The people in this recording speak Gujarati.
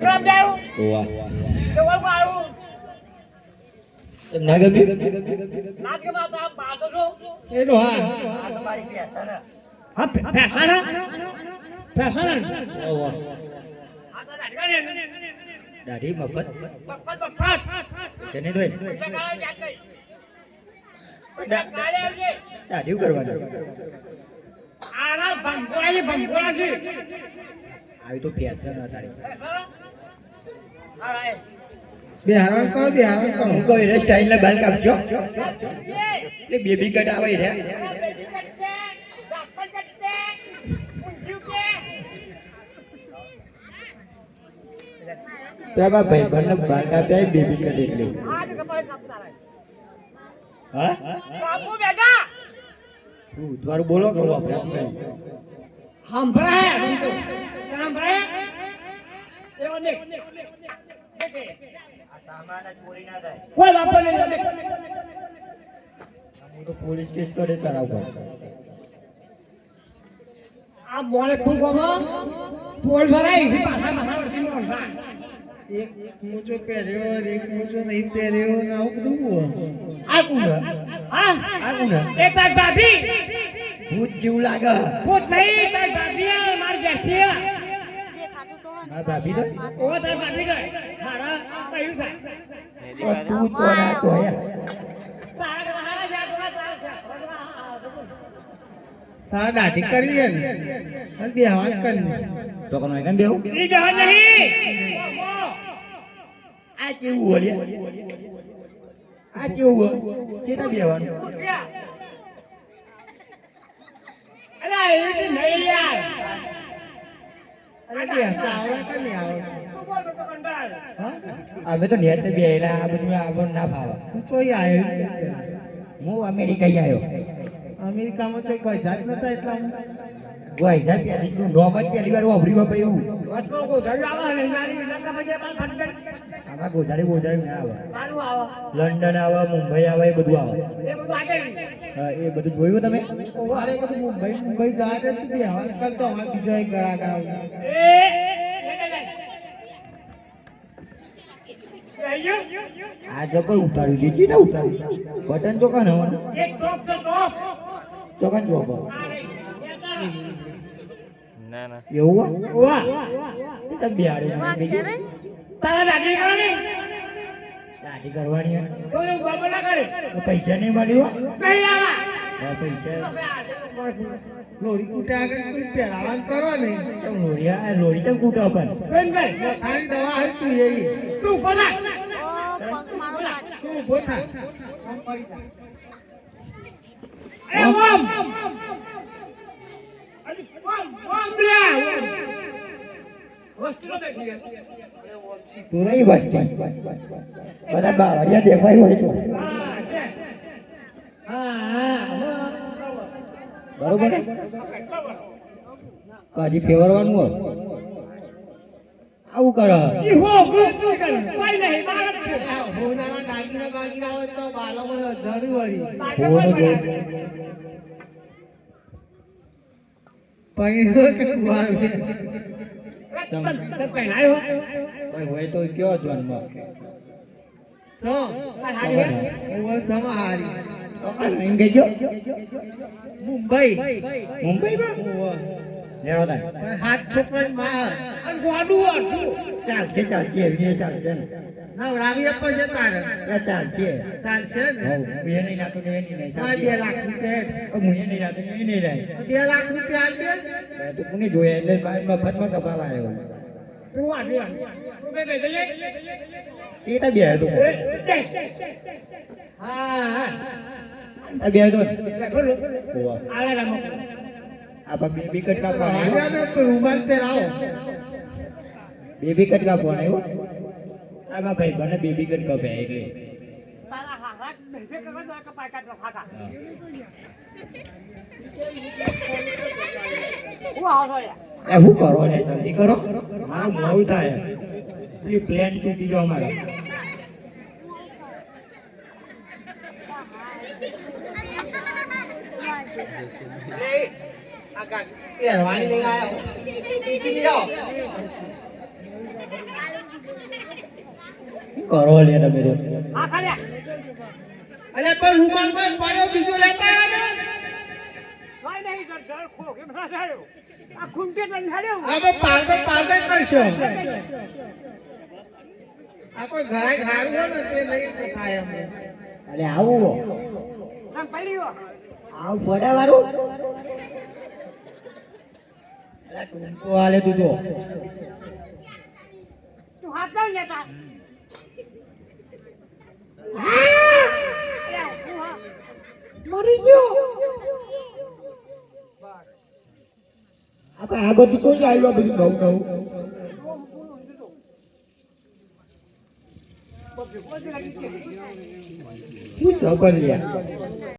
રામ જાયું વાહ કે ઓળખો આવ્યું એમ ના ગમ્યું નાટકમાં તો આમ બાતો હા હા ફેશન ફેશન વાહ. આ તો નાટકાને દાઢી મફત છે ને કાઢે આવજે દાઢી કરવાની છે આવી તો ફેશન તારી બે હારણ કરો બે હારણ કરો. હું કહું એને સ્ટાઇલ ના બાલ કાપજો એટલે બેબી કટ આવે છે. ત્યાં ભાઈ બંને બાલ કાપ્યા બેબી કટ એટલે. હા? તું તમારું બોલો કરો આપણે આપણે કોઈ વાપર નહીં હું તો પોલીસ કેસ કરે તારા ઉપર. આ મોરે ફૂલ કોમો પોલ ભરાઈ છે પાછા માથા વળતી મોર એક મોચો પહેર્યો એક મોચો નહીં પહેર્યો ને આવું બધું આ કોણ હા. આ કોણ એ તાર ભાભી ભૂત જેવું લાગે. ભૂત નહીં તાર ભાભી માર ઘેરથી હા ભાભી તો ઓ તાર ભાભી ગઈ મારા કયું થાય. તું તો ના કોયા તારા જા તો તારા તારા દાઢી કરી છે ને અને બે હાથ કરી તો કોનો હોય દેવું ઈ જવા નહીં. આ કેવું હોય આ કેવું ચેતા બેવાનું અરે એ નહીં યાર અમે તો નેટ બેહેલા આ બધું આપણને ના ફાવે. હું ચોઈ આવ્યો હું અમેરિકા આવ્યો અમેરિકામાં ચોઈ કોઈ જાત નતા એટલા. લંડન આવે મુંબઈ આવે એ બધું આવે. એ બધું આગળ હા, એ બધું જોયું તમે? મારે બધું મુંબઈ મુંબઈ જાય તો તું બે કરતો અમારે બીજો એક ગળા ગાવ આ જો કોઈ ઉતાર્યું દીધી ને ઉતાર્યું બટન તો કાન હવાનું એક ટોપ તો ટોપ ચોકન જો આ? રે એવું વાહ. એ તમે બિહાડી તારા દાદી કરવાની? શાદી કરવાની હોય. બાબા ના કરે. પૈસા નહીં મળ્યો નહીં આવા પૈસા. લોરી કૂટા આગળ કોઈ પહેરાવાનું કરો નહીં કેમ લોરિયા આ લોરી કેમ કૂટો પણ. બેન કર. ખાલી દવા હાલ તું એવી તું કોના તું ઊભો થા. આમ પડી ઓમ અરે ઓમ ઓમ બ્લા તું નહીં બધા બાવળિયા દેખાય હોય તો બરોબર? કાજી ફેવરવાનું હોય આવું કરે ઈ કોઈ નહીં બાળક છે આ હોનારા દાગીના બાગીના હોય તો બાલોમાં જરી વળી ફોન જો પૈણો પહેરાયો કોઈ હોય તો કયો જન્મ તો એવો સમાહારી અહીં ગઈ ગયો મુંબઈ મુંબઈમાં લેવો તાન. હાથ છોકરા માર અને ગોડું ચાલશે ચાલશે એવી ચાલશે ને નવડાવી આપો છે તારે એ ચાલશે ચાલશે ને? હું એ નહીં નાખું એ નહીં નાખું. બે લાખ રૂપિયા હું એ નહીં નાખું એ નહીં નાખું. બે લાખ રૂપિયા આલ દે. એ તો કોને એટલે બાર મફતમાં કપાવા આવ્યો. તું આ દે તું બે બે જઈએ. એ તો બે હતો હા હા આ બે હતો ને? બોલો હોવા. આલે રામો આ બેબી કટકા અમે રૂમાલ બેબી કટકા આવ્યો. આમાં ભાઈ બને બેબી ગન કપે એટલે તારા કરવા કે પાકા હા. આવો એ કરો ને જલ્દી કરો. મારું મોડું થાય. પેલી પ્લેન છૂટી જાવ મારે પહેરવાની લઈને આવ્યો બીજી લઈ આવો કરો લે તો. આ. ખાલ્યા અલે પણ રૂમાલમાં પડ્યો બીજું લેતા આવ્યો ને કોઈ નહીં ઘર ઘર ખો કેમ ના થાય આ ખૂંટે તો નડ્યો હવે પાડતો પાડતો કરશો. આ કોઈ ઘાય ખારું હોય ને તે નહીં થાય અમે અરે આવું આમ પડી ગયો આવું ફોડા વાળું અરે ટૂંકો હાલે તું તું હાથ લઈ લેતા. મરી ગયો. આપણે આગળ કોઈ આવ્યો